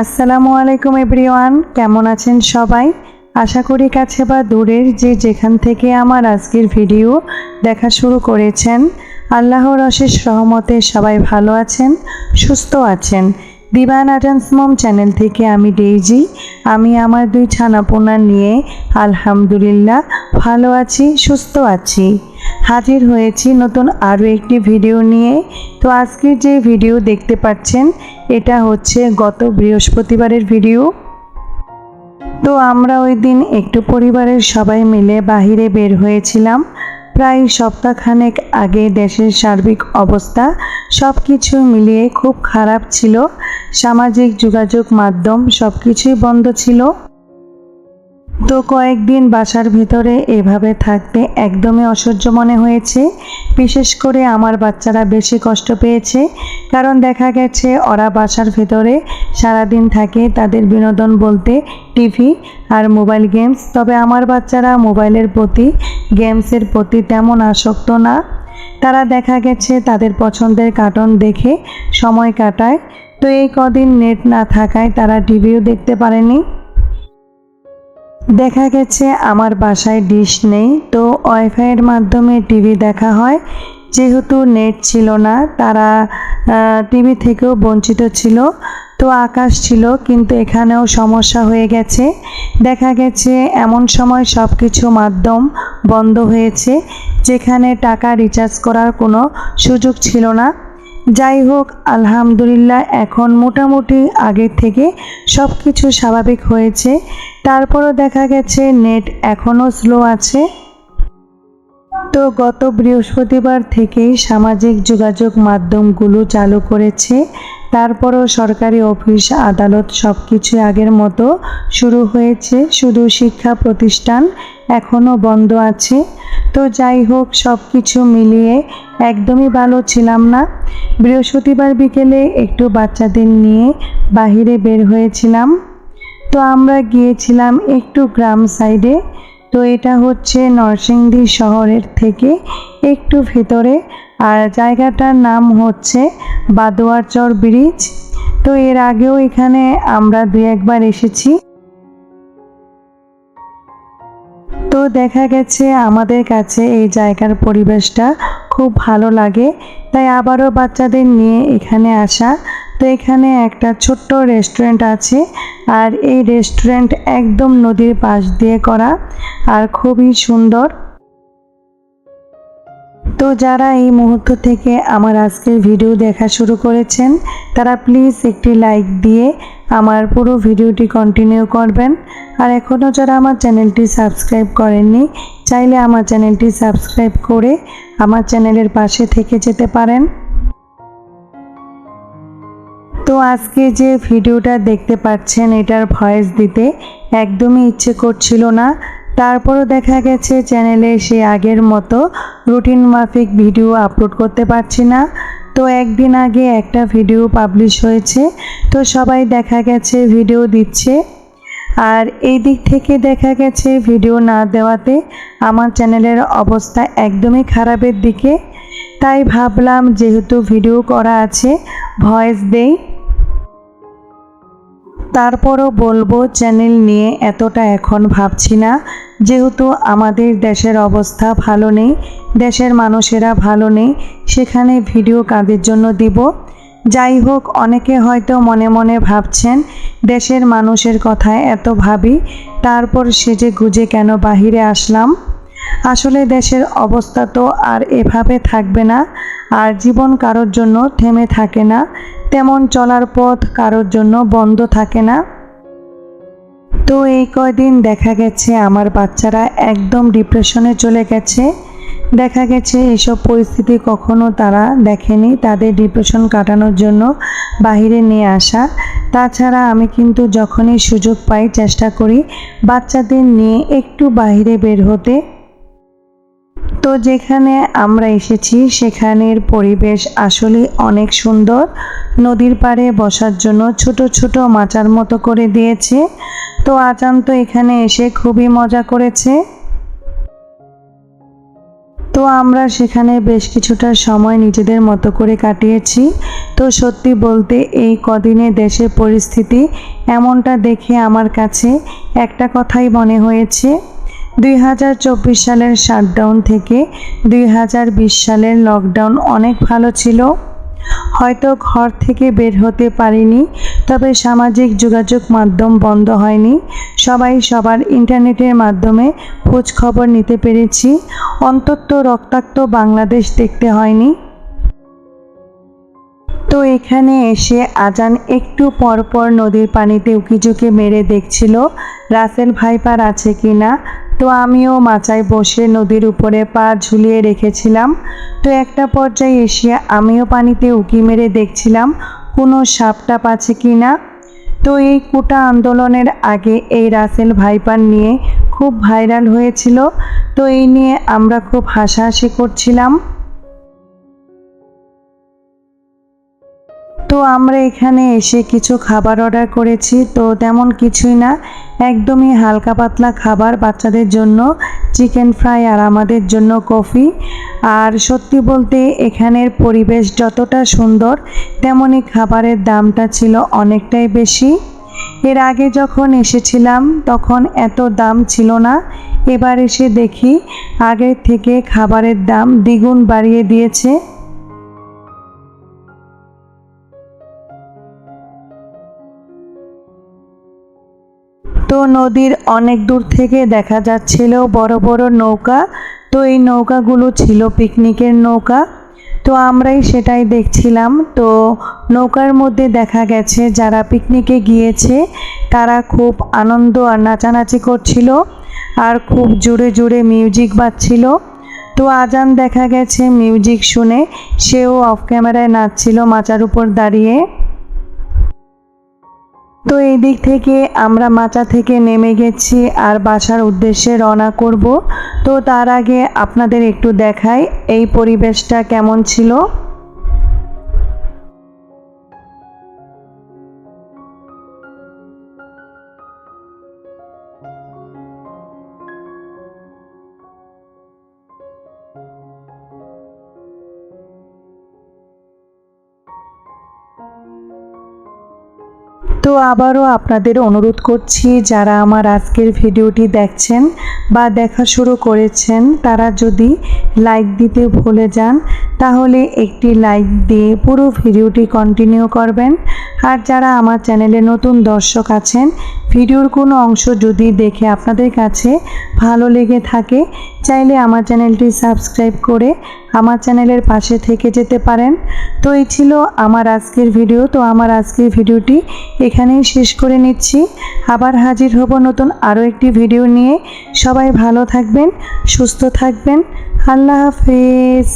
আসসালামু আলাইকুম এভরিওয়ান, কেমন আছেন সবাই? আশা করি কাছে বা দূরের যে যেখান থেকে আমার আজকের ভিডিও দেখা শুরু করেছেন, আল্লাহর অশেষ রহমতে সবাই ভালো আছেন, সুস্থ আছেন। দিবান আটান্স মম চ্যানেল থেকে আমি ডেইজি, আমি আমার দুই ছানাপোনা নিয়ে আলহামদুলিল্লাহ ভালো আছি, সুস্থ আছি। হাজির হয়েছি নতুন আরও একটি ভিডিও নিয়ে। তো আজকের যে ভিডিও দেখতে পাচ্ছেন, এটা হচ্ছে গত বৃহস্পতিবারের ভিডিও। তো আমরা ওই দিন একটু পরিবারের সবাই মিলে বাহিরে বের হয়েছিলাম। প্রায় সপ্তাহখানেক আগে দেশের সার্বিক অবস্থা সব কিছু মিলিয়ে খুব খারাপ ছিল। সামাজিক যোগাযোগ মাধ্যম সব কিছুই বন্ধ ছিল। তো কয়েকদিন বাসার ভিতরে এভাবে থাকতে একদমই অসহ্য মনে হয়েছে। বিশেষ করে আমার বাচ্চারা বেশি কষ্ট পেয়েছে, কারণ দেখা গেছে ওরা বাসার ভিতরে সারাদিন থাকে তাদের বিনোদন বলতে টিভি আর মোবাইল গেমস। তবে আমার বাচ্চারা মোবাইলের প্রতি, গেমসের প্রতি তেমন আসক্ত না। তারা দেখা গেছে তাদের পছন্দের কার্টুন দেখে সময় কাটায়। তো এই কদিন নেট না থাকায় তারা টিভিও দেখতে পারেনি। দেখা গেছে আমার বাসায় ডিশ নেই, তো ওয়াইফাইয়ের মাধ্যমে টিভি দেখা হয়। যেহেতু নেট ছিল না, তারা টিভি থেকেও বঞ্চিত ছিল। তো আকাশ ছিল, কিন্তু এখানেও সমস্যা হয়ে গেছে। দেখা গেছে এমন সময় সব কিছু মাধ্যম বন্ধ হয়েছে, যেখানে টাকা রিচার্জ করার কোনো সুযোগ ছিল না। যাই হোক আলহামদুলিল্লাহ এখন মোটামুটি আগের থেকে সব কিছু স্বাভাবিক হয়েছে। তারপরও দেখা গেছে নেট এখনও স্লো আছে। তো গত বৃহস্পতিবার থেকেই সামাজিক যোগাযোগ মাধ্যমগুলো চালু করেছে। তারপরও সরকারি অফিস, আদালত সব কিছু আগের মতো শুরু হয়েছে। শুধু শিক্ষা প্রতিষ্ঠান এখনও বন্ধ আছে। তো যাই হোক সব কিছু মিলিয়ে একদমই ভালো ছিলাম না। বৃহস্পতিবার বিকেলে একটু বাচ্চাদের নিয়ে বাহিরে বের হয়েছিলাম। তো আমরা গিয়েছিলাম একটু গ্রাম সাইডে তো এটা হচ্ছে নরসিংদী শহরের থেকে একটু ভেতরে। আর জায়গাটার নাম হচ্ছে বাদুয়ারচর ব্রিজ। তো এর আগেও এখানে আমরা দুই একবার এসেছি। তো দেখা গেছে আমাদের কাছে এই জায়গার পরিবেশটা খুব ভালো লাগে। তাই আবারও বাচ্চাদের নিয়ে এখানে আসা তো এখানে একটা ছোট্ট রেস্টুরেন্ট আছে। আর এই রেস্টুরেন্ট একদম নদীর পাশ দিয়ে করা আর খুবই সুন্দর। তো যারা এই মুহূর্ত থেকে আমার আজকের ভিডিও দেখা শুরু করেছেন, তারা প্লিজ একটি লাইক দিয়ে আমার পুরো ভিডিওটি কন্টিনিউ করবেন। আর এখনও যারা আমার চ্যানেলটি সাবস্ক্রাইব করেননি, চাইলে আমার চ্যানেলটি সাবস্ক্রাইব করে আমার চ্যানেলের পাশে থেকে যেতে পারেন। আজকে যে ভিডিওটা দেখতে পাচ্ছেন, এটার ভয়েস দিতে একদমই ইচ্ছে করছিল না। তারপরও দেখা গেছে চ্যানেলে সে আগের মতো রুটিন মাফিক ভিডিও আপলোড করতে পারছি না। তো একদিন আগে একটা ভিডিও পাবলিশ হয়েছে, তো সবাই দেখা গেছে, ভিডিও দিচ্ছে। আর এই দিক থেকে দেখা গেছে ভিডিও না দেওয়াতে আমার চ্যানেলের অবস্থা একদমই খারাপের দিকে। তাই ভাবলাম, যেহেতু ভিডিও করা আছে, ভয়েস দেই। তারপরও বলব চ্যানেল নিয়ে এতটা এখন ভাবছি না। যেহেতু আমাদের দেশের অবস্থা ভালো নেই, দেশের মানুষেরা ভালো নেই, সেখানে ভিডিও কাদের জন্য দিব। যাই হোক, অনেকে হয়তো মনে মনে ভাবছেন, দেশের মানুষের কথায় এত ভাবি, তারপর সেজে গুজে কেন বাহিরে আসলাম? আসলে দেশের অবস্থা তো আর এভাবে থাকবে না, আর জীবন কারোর জন্য থেমে থাকে না। তেমন চলার পথ কারোর জন্য বন্ধ থাকে না। তো এই কয়দিন দেখা গেছে আমার বাচ্চারা একদম ডিপ্রেশনে চলে গেছে। দেখা গেছে এসব পরিস্থিতি কখনো তারা দেখেনি, তাদের ডিপ্রেশন কাটানোর জন্য বাহিরে নিয়ে আসা। তাছাড়া আমি কিন্তু যখনই সুযোগ পাই চেষ্টা করি বাচ্চাদের নিয়ে একটু বাহিরে বের হতে। তো যেখানে আমরা এসেছি, সেখানের পরিবেশ আসলে অনেক সুন্দর। নদীর পাড়ে বসার জন্য ছোট ছোট মাচার মতো করে দিয়েছে। তো আজান তো এখানে এসে খুবই মজা করেছে। তো আমরা সেখানে বেশ কিছুটা সময় নিজেদের মতো করে কাটিয়েছি। তো সত্যি বলতে এই কদিনে দেশের পরিস্থিতি এমনটা দেখে আমার কাছে একটা কথাই মনে হয়েছে। দুই হাজার চব্বিশ সালের শাটডাউন থেকে দুই হাজার বিশ সালের লকডাউন অনেক ভালো ছিল। হয়তো ঘর থেকে বের হতে পারিনি, তবে সামাজিক যোগাযোগ মাধ্যম বন্ধ হয়নি। সবাই সবার ইন্টারনেটের মাধ্যমে খোঁজ খবর নিতে পেরেছি। অন্তত রক্তাক্ত বাংলাদেশ দেখতে হয়নি। তো এখানে এসে আজান একটু পরপর নদীর পানিতে উকিঝুঁকে মেরে দেখছিল, রাসেল ভাইপার আছে কি না তো আমিও মাচায় বসে নদীর উপরে পা ঝুলিয়ে রেখেছিলাম। তো একটা পর্যায়ে এসে আমিও পানিতে উঁকি মেরে দেখছিলাম, কোনো সাপটাপ আছে কি না? তো এই কোটা আন্দোলনের আগে এই রাসেল ভাইপার নিয়ে খুব ভাইরাল হয়েছিল। তো এই নিয়ে আমরা খুব হাসাহাসি করছিলাম। তো আমরা এখানে এসে কিছু খাবার অর্ডার করেছি। তো তেমন কিছুই না, একদমই হালকা পাতলা খাবার বাচ্চাদের জন্য চিকেন ফ্রাই আর আমাদের জন্য কফি আর সত্যি বলতে এখানের পরিবেশ যতটা সুন্দর তেমনই খাবারের দামটা ছিল অনেকটাই বেশি। এর আগে যখন এসেছিলাম, তখন এত দাম ছিল না। এবার এসে দেখি, আগের থেকে খাবারের দাম দ্বিগুণ বাড়িয়ে দিয়েছে। নদীর অনেক দূর থেকে দেখা যাচ্ছিল বড় বড় নৌকা। তো এই নৌকাগুলো ছিল পিকনিকের নৌকা। তো আমরাই সেটাই দেখছিলাম। তো নৌকার মধ্যে দেখা গেছে, যারা পিকনিকে গিয়েছে, তারা খুব আনন্দ আর নাচানাচি করছিল আর খুব জোরে জোরে মিউজিক বাজছিল। তো আজান দেখা গেছে মিউজিক শুনে, সেও অফ ক্যামেরায় নাচছিল মাচার উপর দাঁড়িয়ে। তো এই দিক থেকে আমরা মাচা থেকে নেমে গেছি আর বাসার উদ্দেশ্যে রওনা করব। তো তার আগে আপনাদের একটু দেখাই এই পরিবেশটা কেমন ছিল। তো আবারও আপনাদের অনুরোধ করছি, যারা আমার আজকের ভিডিওটি দেখছেন বা দেখা শুরু করেছেন, তারা যদি লাইক দিতে ভুলে যান, তাহলে একটি লাইক দিয়ে পুরো ভিডিওটি কন্টিনিউ করবেন। আর যারা আমার চ্যানেলে নতুন দর্শক আছেন, ভিডিওর কোনো অংশ যদি দেখে আপনাদের কাছে ভালো লেগে থাকে, চাইলে আমার চ্যানেলটি সাবস্ক্রাইব করে আমার চ্যানেলের পাশে থেকে যেতে পারেন। তো এই ছিল আমার আজকের ভিডিও। তো আমার আজকের ভিডিওটি এখানেই শেষ করে নিচ্ছি। আবার হাজির হব নতুন আরও একটি ভিডিও নিয়ে। সবাই ভালো থাকবেন, সুস্থ থাকবেন। আল্লাহ হাফেজ।